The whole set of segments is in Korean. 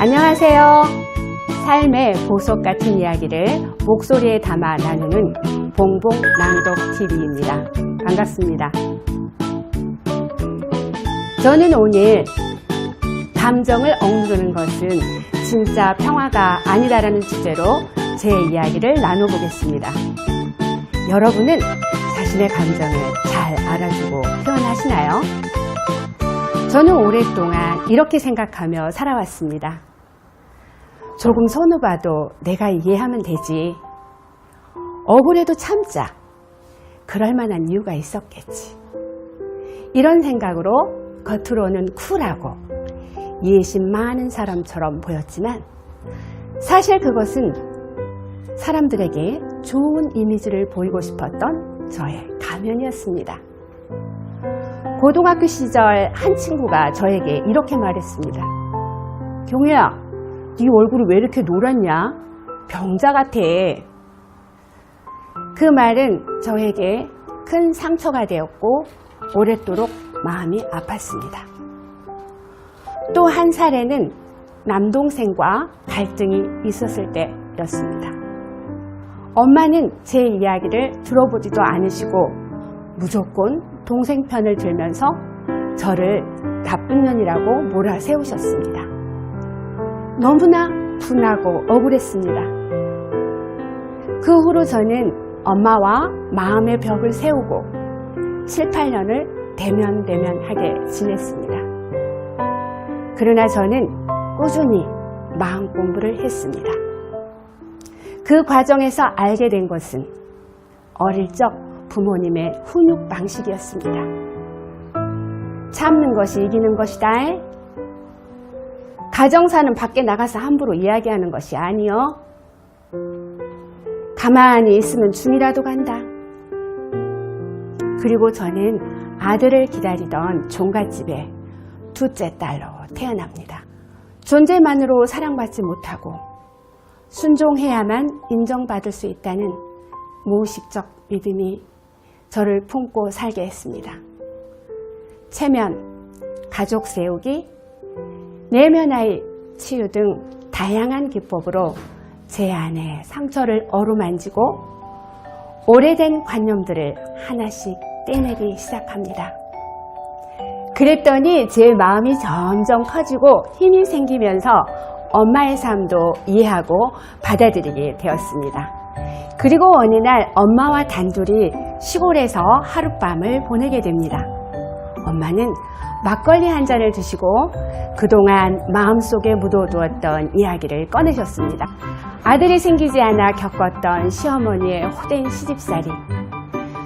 안녕하세요. 삶의 보석 같은 이야기를 목소리에 담아 나누는 봉봉 낭독 TV입니다. 반갑습니다. 저는 오늘 감정을 억누르는 것은 진짜 평화가 아니다라는 주제로 제 이야기를 나눠보겠습니다. 여러분은 자신의 감정을 잘 알아주고 표현하시나요? 저는 오랫동안 이렇게 생각하며 살아왔습니다. 조금 서운해봐도 내가 이해하면 되지. 억울해도 참자. 그럴 만한 이유가 있었겠지. 이런 생각으로 겉으로는 쿨하고 이해심 많은 사람처럼 보였지만 사실 그것은 사람들에게 좋은 이미지를 보이고 싶었던 저의 가면이었습니다. 고등학교 시절 한 친구가 저에게 이렇게 말했습니다. 경혜야, 네 얼굴이 왜 이렇게 노랗냐? 병자 같아. 그 말은 저에게 큰 상처가 되었고 오랫도록 마음이 아팠습니다. 또 한 사례는 남동생과 갈등이 있었을 때였습니다. 엄마는 제 이야기를 들어보지도 않으시고 무조건 동생 편을 들면서 저를 나쁜 년이라고 몰아세우셨습니다. 너무나 분하고 억울했습니다. 그 후로 저는 엄마와 마음의 벽을 세우고 7, 8년을 대면대면하게 지냈습니다. 그러나 저는 꾸준히 마음 공부를 했습니다. 그 과정에서 알게 된 것은 어릴 적 부모님의 훈육 방식이었습니다. 참는 것이 이기는 것이다. 가정사는 밖에 나가서 함부로 이야기하는 것이 아니요. 가만히 있으면 중이라도 간다. 그리고 저는 아들을 기다리던 종갓집에 둘째 딸로 태어납니다. 존재만으로 사랑받지 못하고 순종해야만 인정받을 수 있다는 무의식적 믿음이 저를 품고 살게 했습니다. 체면, 가족 세우기, 내면의 치유 등 다양한 기법으로 제 안에 상처를 어루만지고 오래된 관념들을 하나씩 떼내기 시작합니다. 그랬더니 제 마음이 점점 커지고 힘이 생기면서 엄마의 삶도 이해하고 받아들이게 되었습니다. 그리고 어느 날 엄마와 단둘이 시골에서 하룻밤을 보내게 됩니다. 엄마는 막걸리 한 잔을 드시고 그동안 마음속에 묻어두었던 이야기를 꺼내셨습니다. 아들이 생기지 않아 겪었던 시어머니의 호된 시집살이,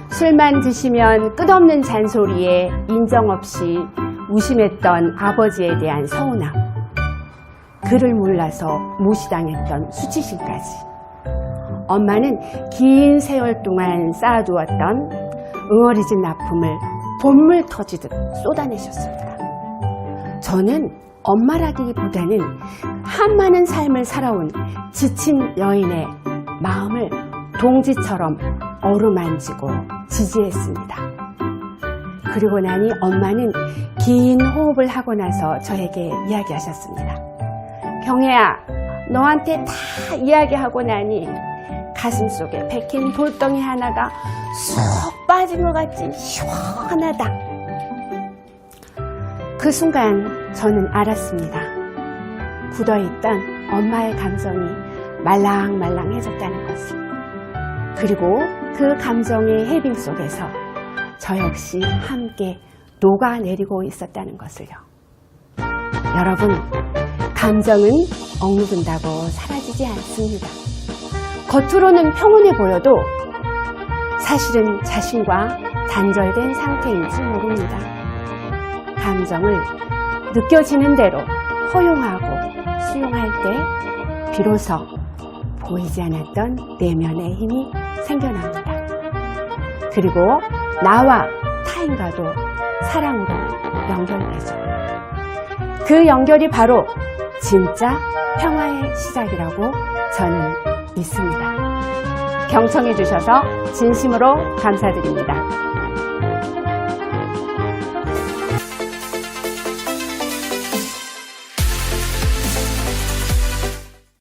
술만 드시면 끝없는 잔소리에 인정 없이 무심했던 아버지에 대한 서운함, 그를 몰라서 무시당했던 수치심까지. 엄마는 긴 세월 동안 쌓아두었던 응어리진 아픔을 본물 터지듯 쏟아내셨습니다. 저는 엄마라기보다는 한 많은 삶을 살아온 지친 여인의 마음을 동지처럼 어루만지고 지지했습니다. 그리고 나니 엄마는 긴 호흡을 하고 나서 저에게 이야기하셨습니다. 경혜야, 너한테 다 이야기하고 나니 가슴 속에 백힌 돌덩이 하나가 쏙 빠진 것 같지 시원하다. 그 순간 저는 알았습니다. 굳어있던 엄마의 감정이 말랑말랑해졌다는 것을. 그리고 그 감정의 해빙 속에서 저 역시 함께 녹아내리고 있었다는 것을요. 여러분, 감정은 억누른다고 사라지지 않습니다. 겉으로는 평온해 보여도 사실은 자신과 단절된 상태인지 모릅니다. 감정을 느껴지는 대로 허용하고 수용할 때 비로소 보이지 않았던 내면의 힘이 생겨납니다. 그리고 나와 타인과도 사랑으로 연결되죠. 그 연결이 바로 진짜 평화의 시작이라고 저는 믿습니다. 경청해 주셔서 진심으로 감사드립니다.